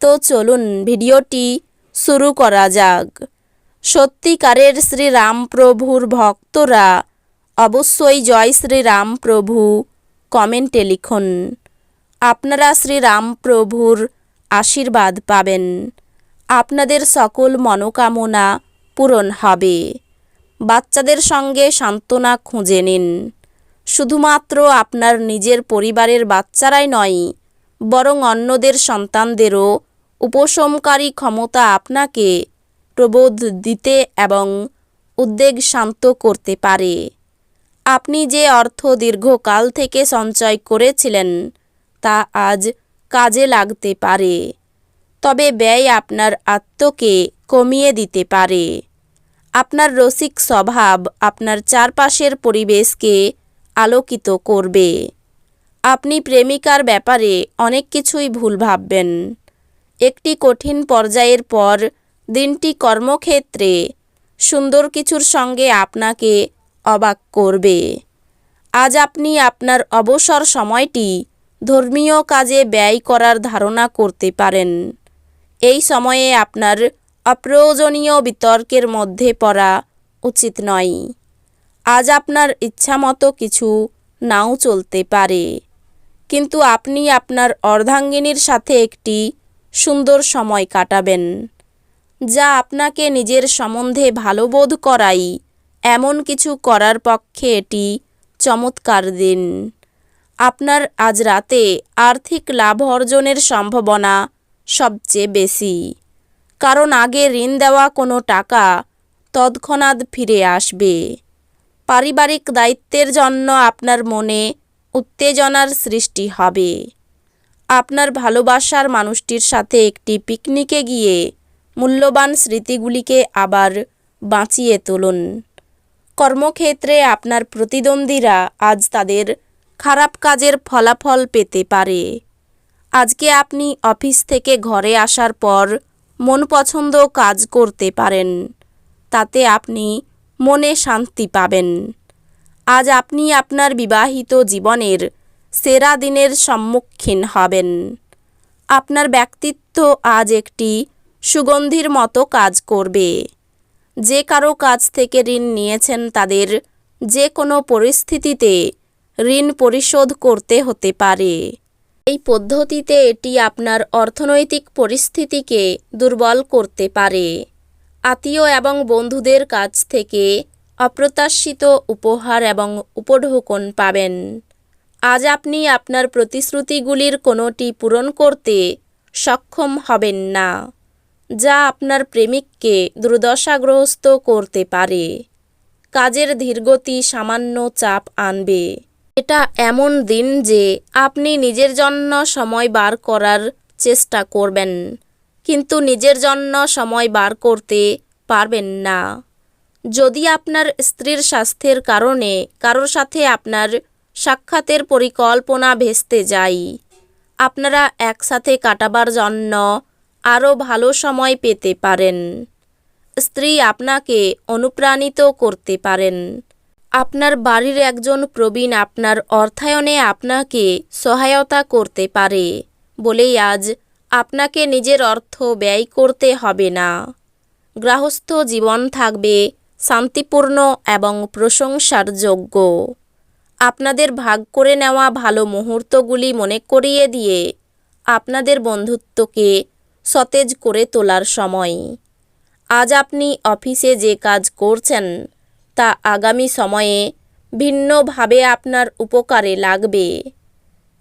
তো চলুন ভিডিওটি শুরু করা যাক। সত্যিকারের শ্রীরামপ্রভুর ভক্তরা অবশ্যই জয় শ্রীরামপ্রভু, কমেন্টে লিখুন। আপনারা শ্রীরামপ্রভুর আশীর্বাদ পাবেন। আপনাদের সকল মনোকামনা পূরণ হবে। বাচ্চাদের সঙ্গে সান্ত্বনা খুঁজে নিন। শুধুমাত্র আপনার নিজের পরিবারের বাচ্চারাই নয়, বরং অন্যদের সন্তানদেরও উপশমকারী ক্ষমতা আপনাকে প্রবোধ দিতে এবং উদ্বেগ শান্ত করতে পারে। আপনি যে অর্থ দীর্ঘকাল থেকে সঞ্চয় করেছিলেন, তা আজ কাজে লাগতে পারে। তবে ব্যয় আপনার আত্মকে কমিয়ে দিতে পারে। আপনার রসিক স্বভাব আপনার চারপাশের পরিবেশকে আলোকিত করবে। আপনি প্রেমিকার ব্যাপারে অনেক কিছুই ভুল ভাববেন। একটি কঠিন পর্যায়ের পর দিনটি কর্মক্ষেত্রে সুন্দর কিছুর সঙ্গে আপনাকে অবাক করবে। আজ আপনি আপনার অবসর সময়টি ধর্মীয় কাজে ব্যয় করার ধারণা করতে পারেন। এই সময়ে আপনার অপ্রয়োজনীয় বিতর্কের মধ্যে পড়া উচিত নয়। আজ আপনার ইচ্ছামতো কিছু নাও চলতে পারে। কিন্তু আপনি আপনার অর্ধাঙ্গিনীর সাথে একটি সুন্দর সময় কাটাবেন। যা আপনাকে নিজের সম্বন্ধে ভালো বোধ করাই, এমন কিছু করার পক্ষে এটি চমৎকার দিন। আপনার আজ রাতে আর্থিক লাভ অর্জনের সম্ভাবনা সবচেয়ে বেশি। কারণ আগে ঋণ দেওয়া কোনো টাকা তৎক্ষণাৎ ফিরে আসবে। পারিবারিক দায়িত্বের জন্য আপনার মনে উত্তেজনার সৃষ্টি হবে। আপনার ভালোবাসার মানুষটির সাথে একটি পিকনিকে গিয়ে মূল্যবান স্মৃতিগুলিকে আবার বাঁচিয়ে তুলুন। কর্মক্ষেত্রে আপনার প্রতিদ্বন্দ্বীরা আজ তাদের খারাপ কাজের ফলাফল পেতে পারে। আজকে আপনি অফিস থেকে ঘরে আসার পর মন পছন্দ কাজ করতে পারেন। তাতে আপনি মনে শান্তি পাবেন। আজ আপনি আপনার বিবাহিত জীবনের সেরা দিনের সম্মুখীন হবেন। আপনার ব্যক্তিত্ব আজ একটি সুগন্ধির মতো কাজ করবে। যে কারও কাছ থেকে ঋণ নিয়েছেন তাদের যে কোনো পরিস্থিতিতে ঋণ পরিশোধ করতে হতে পারে। এই পদ্ধতিতে এটি আপনার অর্থনৈতিক পরিস্থিতিকে দুর্বল করতে পারে। আত্মীয় এবং বন্ধুদের কাছ থেকে অপ্রত্যাশিত উপহার এবং উপঢৌকন পাবেন। আজ আপনি আপনার প্রতিশ্রুতিগুলির কোনোটি পূরণ করতে সক্ষম হবেন না, যা আপনার প্রেমিককে দুর্দশাগ্রস্ত করতে পারে। কাজের ধীরগতি সামান্য চাপ আনবে। এটা এমন দিন যে আপনি নিজের জন্য সময় বার করার চেষ্টা করবেন, কিন্তু নিজের জন্য সময় বার করতে পারবেন না। যদি আপনার স্ত্রীর স্বাস্থ্যের কারণে কারোর সাথে আপনার সাক্ষাতের পরিকল্পনা ভেস্তে যায় আপনারা একসাথে কাটাবার জন্য আরও ভালো সময় পেতে পারেন। স্ত্রী আপনাকে অনুপ্রাণিত করতে পারেন। আপনার বাড়ির একজন প্রবীণ আপনার অর্থায়নে আপনাকে সহায়তা করতে পারে বলেই আজ আপনাকে নিজের অর্থ ব্যয় করতে হবে না। গৃহস্থ জীবন থাকবে শান্তিপূর্ণ এবং প্রশংসার যোগ্য। আপনাদের ভাগ করে নেওয়া ভালো মুহূর্তগুলি মনে করিয়ে দিয়ে আপনাদের বন্ধুত্বকে সতেজ করে তোলার সময়। আজ আপনি অফিসে যে কাজ করছেন, তা আগামী সময়ে ভিন্নভাবে আপনার উপকারে লাগবে।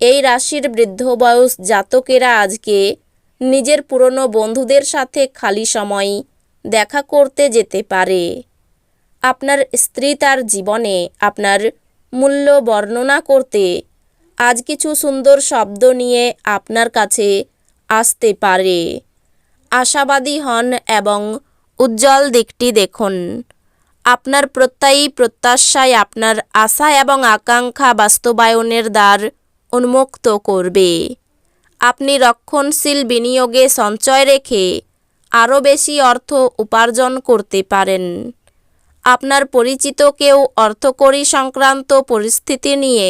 এই রাশির বৃদ্ধ বয়স জাতকেরা আজকে নিজের পুরনো বন্ধুদের সাথে খালি সময় দেখা করতে যেতে পারে। আপনার স্ত্রী তার জীবনে আপনার মূল্য বর্ণনা করতে, আজ কিছু সুন্দর শব্দ নিয়ে আপনার কাছে আসতে পারে। আশাবাদী হন এবং উজ্জ্বল দিকটি দেখুন। আপনার প্রত্যয়ী প্রত্যাশায় আপনার আশা এবং আকাঙ্ক্ষা বাস্তবায়নের দ্বার উন্মুক্ত করবে। আপনি রক্ষণশীল বিনিয়োগে সঞ্চয় রেখে আরও বেশি অর্থ উপার্জন করতে পারেন। আপনার পরিচিত কেউ অর্থকরী সংক্রান্ত পরিস্থিতি নিয়ে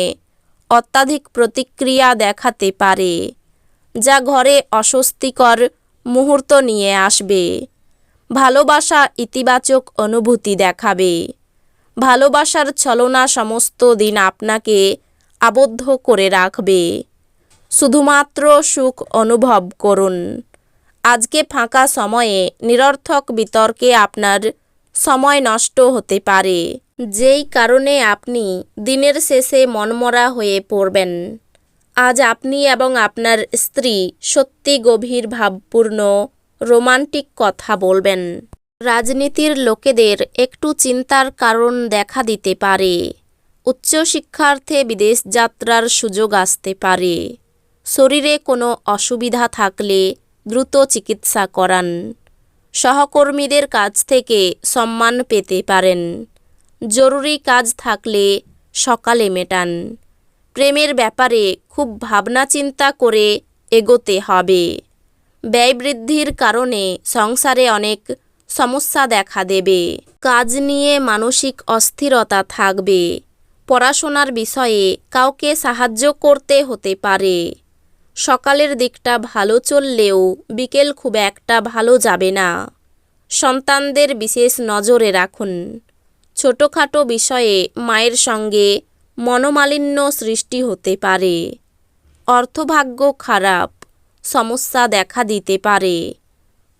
অত্যাধিক প্রতিক্রিয়া দেখাতে পারে, যা ঘরে অস্বস্তিকর মুহূর্ত নিয়ে আসবে। ভালোবাসা ইতিবাচক অনুভূতি দেখাবে। ভালোবাসার ছলনা সমস্ত দিন আপনাকে আবদ্ধ করে রাখবে। শুধুমাত্র সুখ অনুভব করুন। আজকে ফাঁকা সময়ে নিরর্থক বিতর্কে আপনার সময় নষ্ট হতে পারে। যেই কারণে আপনি দিনের শেষে মনমরা হয়ে পড়বেন। আজ আপনি এবং আপনার স্ত্রী সত্যি গভীর ভাবপূর্ণ, রোমান্টিক কথা বলবেন। রাজনীতির লোকেদের একটু চিন্তার কারণ দেখা দিতে পারে। উচ্চশিক্ষার্থে বিদেশ যাত্রার সুযোগ আসতে পারে। শরীরে কোনো অসুবিধা থাকলে দ্রুত চিকিৎসা করান। সহকর্মীদের কাছ থেকে সম্মান পেতে পারেন। জরুরি কাজ থাকলে সকালে মেটান। প্রেমের ব্যাপারে খুব ভাবনা চিন্তা করে এগোতে হবে। ব্যয় বৃদ্ধির কারণে সংসারে অনেক সমস্যা দেখা দেবে। কাজ নিয়ে মানসিক অস্থিরতা থাকবে। পড়াশোনার বিষয়ে কাউকে সাহায্য করতে হতে পারে। সকালের দিকটা ভালো চললেও বিকেল খুব একটা ভালো যাবে না। সন্তানদের বিশেষ নজরে রাখুন। ছোটোখাটো বিষয়ে মায়ের সঙ্গে মনোমালিন্য সৃষ্টি হতে পারে। অর্থভাগ্য খারাপ, সমস্যা দেখা দিতে পারে।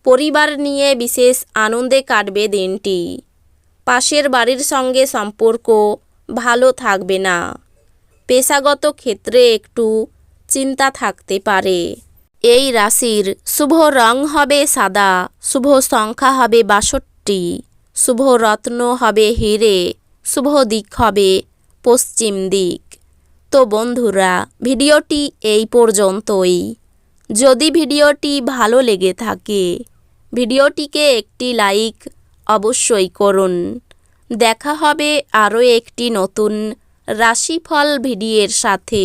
পরিবার নিয়ে বিশেষ আনন্দে কাটবে দিনটি। পাশের বাড়ির সঙ্গে সম্পর্ক ভালো থাকবে না। পেশাগত ক্ষেত্রে একটু চিন্তা থাকতে পারে। এই রাশির শুভ রং হবে সাদা, শুভ সংখ্যা হবে বাষট্টি, শুভ রত্ন হবে হিরে, শুভ দিক হবে পশ্চিম দিক। তো বন্ধুরা, ভিডিওটি এই পর্যন্তই। যদি ভিডিওটি ভালো লেগে থাকে, ভিডিওটিকে একটি লাইক অবশ্যই করুন। দেখা হবে আরও একটি নতুন রাশিফল ভিডিওর সাথে।